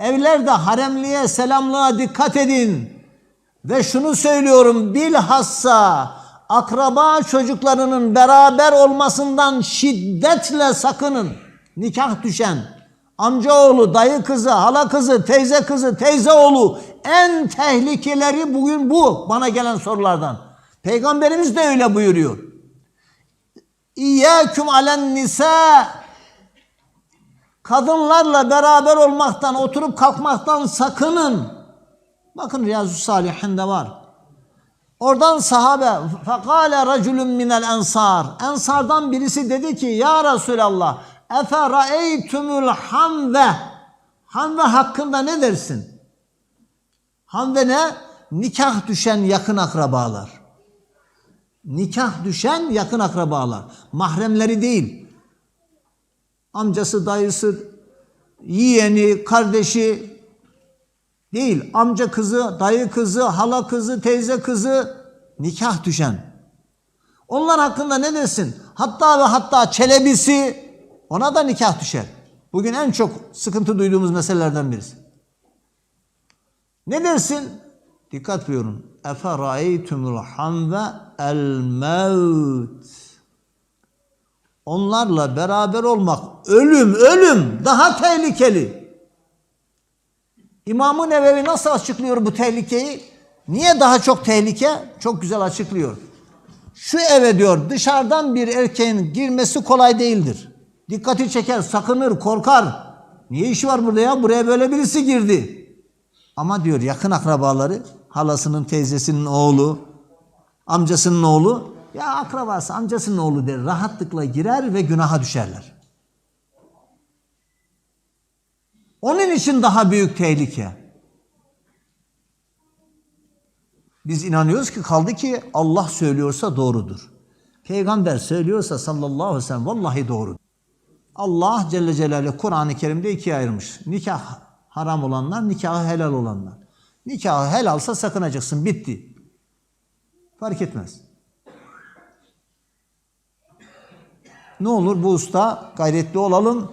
Evlerde haremliğe, selamlığa dikkat edin. Ve şunu söylüyorum bilhassa akraba çocuklarının beraber olmasından şiddetle sakının. Nikah düşen amcaoğlu, dayı kızı, hala kızı, teyze kızı, teyze oğlu en tehlikeleri bugün bu bana gelen sorulardan. Peygamberimiz de öyle buyuruyor. İyyâküm alen nisa kadınlarla beraber olmaktan, oturup kalkmaktan sakının. Bakın Riyazu Salihin'de var. Oradan sahabe fekale raculun minel ensar. Ensardan birisi dedi ki ya Resulallah efe raeytumul hamve. Hamve hakkında ne dersin? Hamve ne? Nikah düşen yakın akrabalar. Nikah düşen yakın akrabalar. Mahremleri değil. Amcası, dayısı, yeğeni, kardeşi, Değil. Amca kızı, dayı kızı, hala kızı, teyze kızı nikah düşen. Onlar hakkında ne desin? Hatta ve hatta çelebisi ona da nikah düşer. Bugün en çok sıkıntı duyduğumuz meselelerden birisi. Ne dersin? Dikkat buyurun. Efe ra'eytumul hamve el mevt. Onlarla beraber olmak ölüm ölüm daha tehlikeli. İmam-ı Nevevi nasıl açıklıyor bu tehlikeyi? Niye daha çok tehlike? Çok güzel açıklıyor. Şu eve diyor dışarıdan bir erkeğin girmesi kolay değildir. Dikkati çeker, sakınır, korkar. Niye işi var burada ya? Buraya böyle birisi girdi. Ama diyor yakın akrabaları, halasının teyzesinin oğlu, amcasının oğlu, ya akrabası amcasının oğlu der. Rahatlıkla girer ve günaha düşerler. Onun için daha büyük tehlike. Biz inanıyoruz ki kaldı ki Allah söylüyorsa doğrudur. Peygamber söylüyorsa sallallahu aleyhi ve sellem vallahi doğru. Allah Celle Celaluhu Kur'an-ı Kerim'de ikiye ayırmış. Nikah haram olanlar, nikahı helal olanlar. Nikahı helalsa sakınacaksın. Bitti. Fark etmez. Ne olur bu usta gayretli olalım.